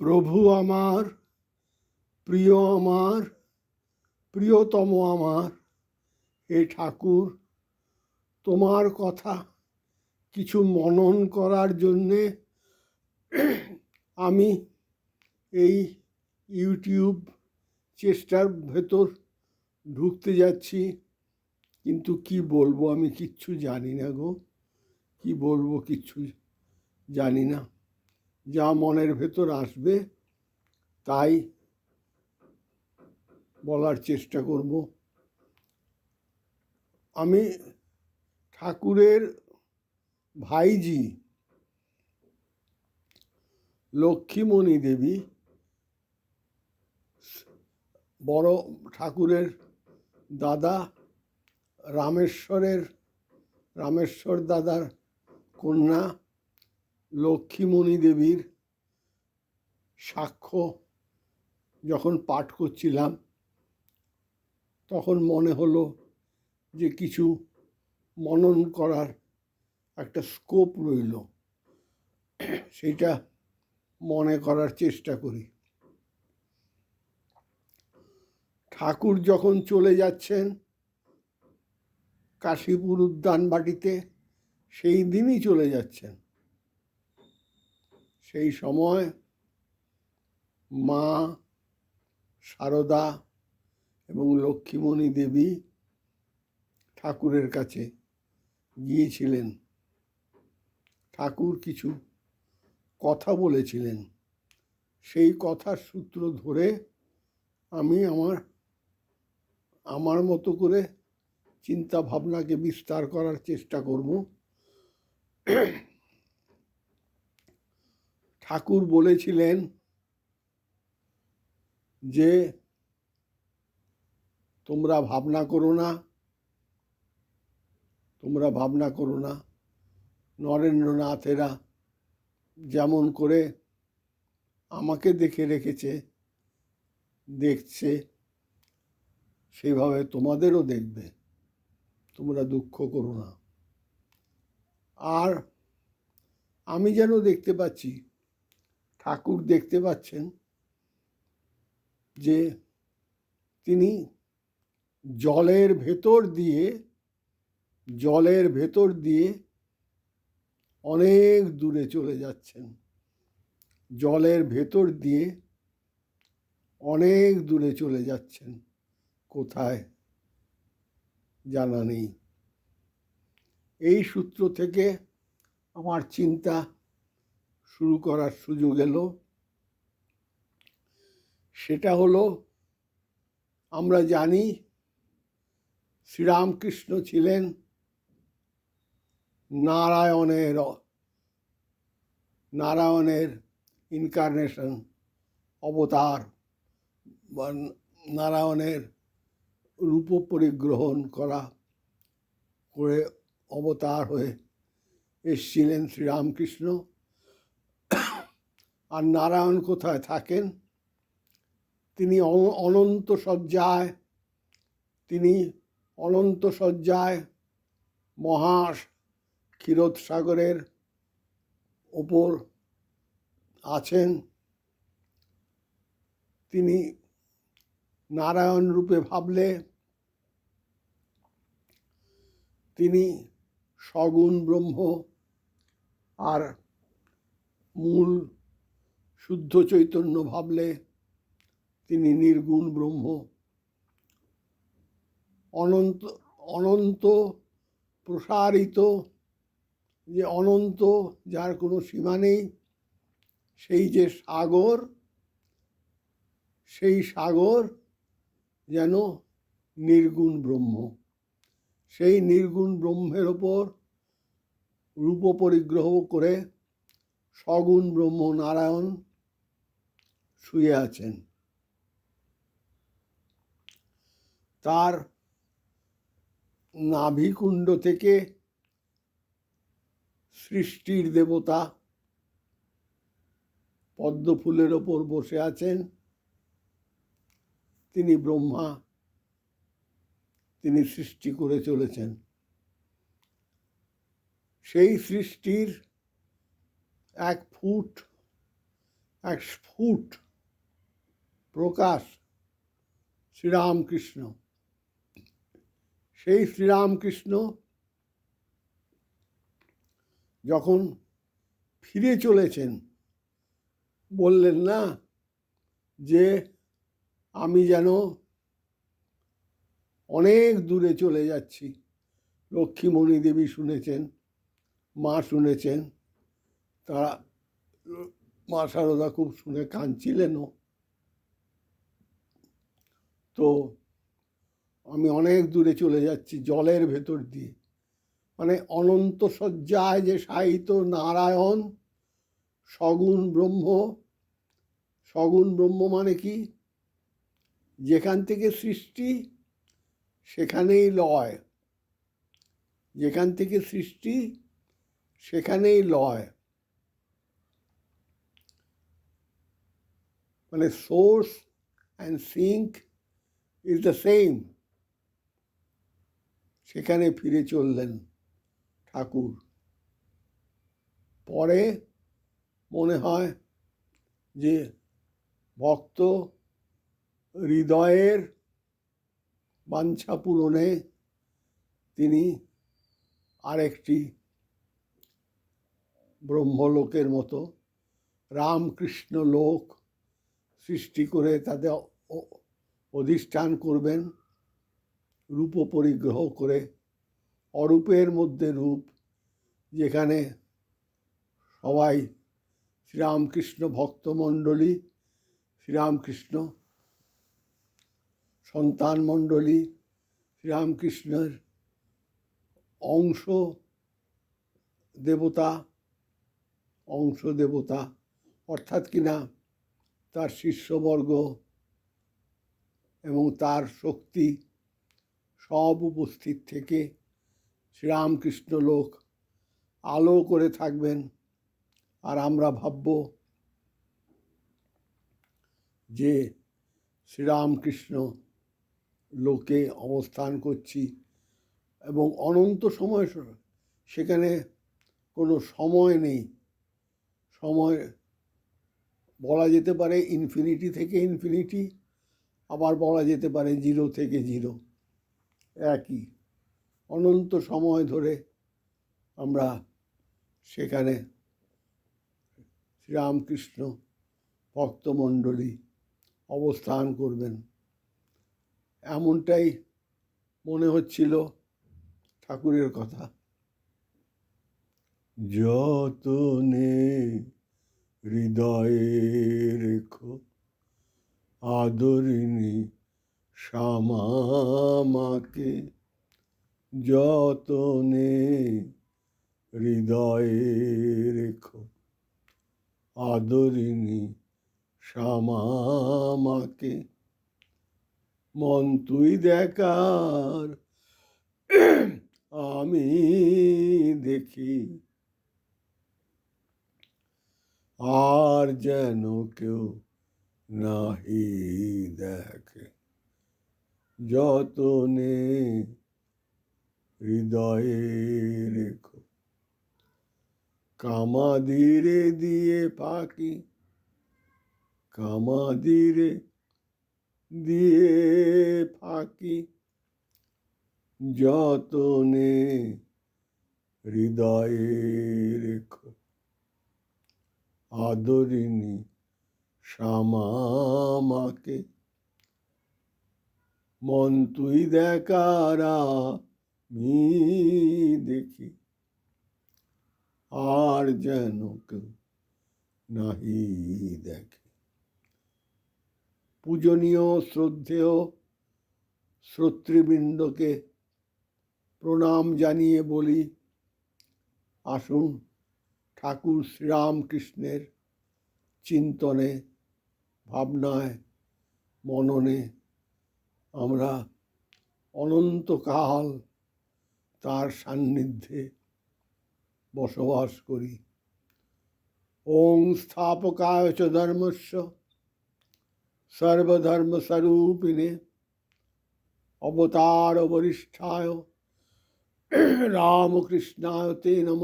প্রভু আমার, প্রিয় আমার, প্রিয়তম আমার। হে ঠাকুর, তোমার কথা কিছু মনন করার জন্যে আমি এই ইউটিউব চেষ্টার ভেতর ঢুকতে যাচ্ছি। কিন্তু কি বলব আমি কিচ্ছু জানি না গো। কি বলব কিচ্ছু জানি না। যা মনের ভেতর আসবে, তাই বলার চেষ্টা করব। আমি ঠাকুরের ভাইজি, লক্ষ্মীমণি দেবী, বড় ঠাকুরের দাদা, রামেশ্বরের, রামেশ্বর দাদার কন্যা লক্ষ্মীমণি দেবীর সাক্ষ্য যখন পাঠ করছিলাম, তখন মনে হলো যে কিছু মনন করার একটা স্কোপ রইল। সেটা মনে করার চেষ্টা করি। ঠাকুর যখন চলে যাচ্ছেন কাশীপুর উদ্যান বাটিতে সেই দিনই চলে যাচ্ছেন। সেই সময় মা সারদা এবং লক্ষ্মীমণি দেবী ঠাকুরের কাছে গিয়েছিলেন। ঠাকুর কিছু কথা বলেছিলেন। সেই কথার সূত্র ধরে আমি আমার আমার মতো করে চিন্তা ভাবনাকে বিস্তার করার চেষ্টা করব। ঠাকুর বলেছিলেন যে, তোমরা ভাবনা করো না, তোমরা ভাবনা করো না, নরেন্দ্রনাথেরা যেমন করে আমাকে দেখে রেখেছে, দেখছে সেইভাবে তোমাদেরও দেখবে, তোমরা দুঃখ করো না। আর আমি যেন দেখতে পাচ্ছি ঠাকুর দেখতে পাচ্ছেন যে তিনি জলের ভেতর দিয়ে, জলের ভেতর দিয়ে অনেক দূরে চলে যাচ্ছেন। জলের ভেতর দিয়ে অনেক দূরে চলে যাচ্ছেন। কোথায়? জানা নেই। এই সূত্র থেকে আমার চিন্তা শুরু করার সুযোগ এলো। সেটা হলো, আমরা জানি শ্রীরামকৃষ্ণ ছিলেন নারায়ণের নারায়ণের ইনকারনেশন অবতার বা নারায়ণের রূপ পরিগ্রহণ করা করে অবতার হয়ে এসছিলেন শ্রীরামকৃষ্ণ। আর নারায়ণ কোথায় থাকেন? তিনি অনন্ত শয্যায়, তিনি অনন্ত শয্যায় মহা ক্ষীরোদসাগরের ওপর আছেন। তিনি নারায়ণ রূপে ভাবলে, তিনি সগুণ ব্রহ্ম আর মূল শুদ্ধ চৈতন্য ভাবলে তিনি নির্গুণ ব্রহ্ম। অনন্ত অনন্ত প্রসারিত, যে অনন্ত যার কোনো সীমা নেই, সেই যে সাগর, সেই সাগর যেন নির্গুণ ব্রহ্ম। সেই নির্গুণ ব্রহ্মের ওপর রূপ পরিগ্রহ করে সগুণ ব্রহ্ম নারায়ণ শুয়ে আছেন। তার নাভিকুণ্ড থেকে সৃষ্টির দেবতা পদ্ম ফুলের ওপর বসে আছেন। তিনি ব্রহ্মা, তিনি সৃষ্টি করে চলেছেন। সেই সৃষ্টির এক ফুট, এক স্ফুট প্রকাশ শ্রীরামকৃষ্ণ। সেই শ্রীরামকৃষ্ণ যখন ফিরে চলেছেন, বললেন, না, যে আমি যেন অনেক দূরে চলে যাচ্ছি। লক্ষ্মীমণি দেবী শুনেছেন, মা শুনেছেন, তারা, মা সারদা খুব শুনে কাঁদছিলেনও। তো আমি অনেক দূরে চলে যাচ্ছি জলের ভেতর দিয়ে। মানে অনন্ত শয্যায় যে সাহিত্য নারায়ণ, সগুণ ব্রহ্ম সগুণ ব্রহ্ম মানে কি? যেখান থেকে সৃষ্টি, সেখানেই লয়। যেখান থেকে সৃষ্টি, সেখানেই লয়। মানে source and sink is the same সেখানে ফিরে চললেন ঠাকুর। পরে মনে হয় যে ভক্ত হৃদয়ের বাঞ্ছা পূরণে তিনি আরেকটি ব্রহ্মলোকের মতো রামকৃষ্ণ লোক সৃষ্টি করে তাদের অধিষ্ঠান করবেন রূপ পরিগ্রহ করে, অরূপের মধ্যে রূপ, যেখানে সবাই শ্রীরামকৃষ্ণ ভক্তমণ্ডলী, শ্রীরামকৃষ্ণ সন্তান মণ্ডলী শ্রীরামকৃষ্ণের অংশ দেবতা অংশ দেবতা, অর্থাৎ কিনা তার শিষ্যবর্গ এবং তার শক্তি সব উপস্থিত থেকে শ্রীরামকৃষ্ণ লোক আলো করে থাকবেন। আর আমরা ভাবব যে শ্রীরামকৃষ্ণ লোকে অবস্থান করছি এবং অনন্ত সময় সেখানে কোনো সময় নেই। সময় বলা যেতে পারে ইনফিনিটি থেকে ইনফিনিটি আবার বলা যেতে পারে জিরো থেকে জিরো। একই। অনন্ত সময় ধরে আমরা সেখানে শ্রীরামকৃষ্ণ ভক্তমণ্ডলী অবস্থান করবেন। এমনটাই মনে হচ্ছিল ঠাকুরের কথা। যতনে হৃদয়ে রেখো আদরিণী শ্যামাকে যতনে হৃদয়ে রেখো। আদরিণী শ্যামাকে মন তুই দেখার আমি দেখি। আর যেন কেউ নাহি দেখে, যতনে হৃদয়ে রেখো। কামাদিরে দিয়ে পাখি, কামাদিরে দিয়ে ফাঁকি যতনে হৃদয়ে রেখো। আদরিণী শ্যামাকে মন তুই দেখারা মি দেখি। আর যেন কেউ নাহি দেখে। পূজনীয় শ্রদ্ধেয় শ্রোতৃবৃন্দকে প্রণাম জানিয়ে বলি, আসুন ঠাকুর শ্রীরামকৃষ্ণের চিন্তনে ভাবনায়, মননে আমরা অনন্তকাল তার সান্নিধ্যে বসবাস করি। ওং স্থাপকায় চ ধর্মস্য, সর্বধর্মস্বরূপিণে অবতার বরিষ্ঠায় রামকৃষ্ণায় তে নম।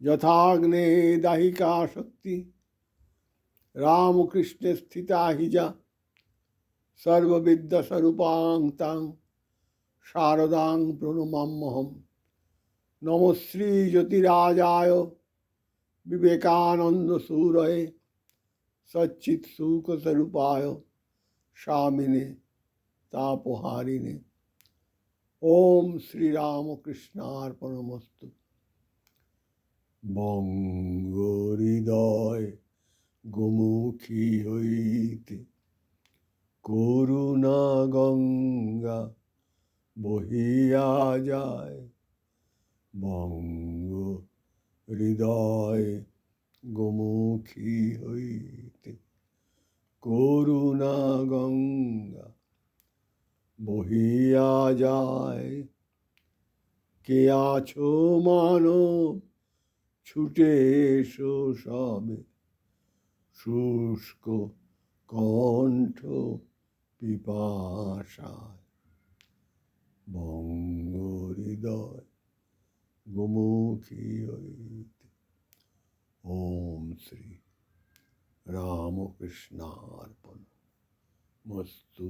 যথাগ্নে দাহিকা শক্তি রামকৃষ্ণে স্থিতা হিজা সর্ববিদ্যাস্বরূপাং তাং শারদাং প্রণমাম্যহম নমশ্রী জ্যোতিরাজায় বিবেকানন্দ সূরয়ে সচ্চিৎ সুখস্বরূপায় স্বামিনে তাপহারিণে ওম শ্রীরামকৃষ্ণার্পণমস্তু বঙ্গহৃদয় গোমুখী হইতে করুণা গঙ্গা বহিয়া যায়। বঙ্গ হৃদয় গোমুখী হইতে করুণা গঙ্গা বহিয়া যায়। কে আছো মানব ছুটে এসো সবে শুষ্ক কণ্ঠ পিপাসায় বঙ্গ হৃদয় গোমুখী ওম শ্রী রামকৃষ্ণার্পণ। মস্তু